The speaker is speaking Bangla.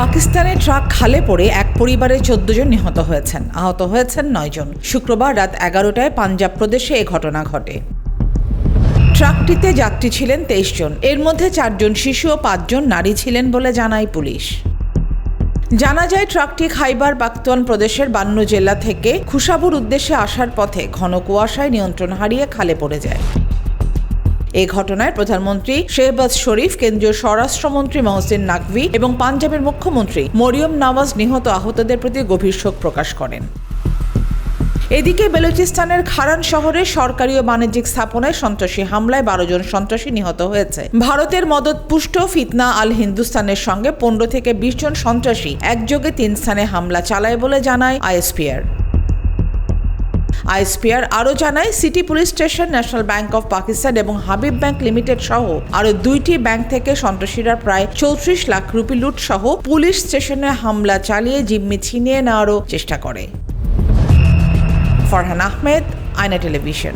পাকিস্তানের ট্রাক খালে পড়ে এক পরিবারের চোদ্দ জন নিহত হয়েছেন। আহত হয়েছেন নয় জন। শুক্রবার রাত এগারোটায় পাঞ্জাব প্রদেশে এ ঘটনা ঘটে। ট্রাকটিতে যাত্রী ছিলেন তেইশ জন। এর মধ্যে চারজন শিশু ও পাঁচজন নারী ছিলেন বলে জানায় পুলিশ। জানা যায়, ট্রাকটি খাইবার পাখতুয়ান প্রদেশের বান্ন জেলা থেকে খুশাবুর উদ্দেশ্যে আসার পথে ঘন কুয়াশায় নিয়ন্ত্রণ হারিয়ে খালে পড়ে যায়। এই ঘটনায় প্রধানমন্ত্রী শেহবাজ শরীফ, কেন্দ্রীয় স্বরাষ্ট্রমন্ত্রী মহসিন নাকভি এবং পাঞ্জাবের মুখ্যমন্ত্রী মরিয়ম নওয়াজ নিহত আহতদের প্রতি গভীর শোক প্রকাশ করেন। এদিকে বেলুচিস্তানের খারান শহরে সরকারি ও বাণিজ্যিক স্থাপনায় সন্ত্রাসী হামলায় বারো জন সন্ত্রাসী নিহত হয়েছে। ভারতের মদতপুষ্ট ফিতনা আল হিন্দুস্তানের সঙ্গে পনেরো থেকে বিশ জন সন্ত্রাসী একযোগে তিন স্থানে হামলা চালায় বলে জানায় আইএসপিআর। আইএসপিআর আরও জানায়, city police station, National Bank of Pakistan এবং হাবিব ব্যাংক লিমিটেড সহ আরও দুইটি ব্যাংক থেকে সন্ত্রাসীরা প্রায় চৌত্রিশ লাখ রুপি লুট সহ পুলিশ স্টেশনে হামলা চালিয়ে জিম্মি ছিনিয়ে নেওয়ারও চেষ্টা করে। ফরহান আহমেদ আয়না টেলিভিশন।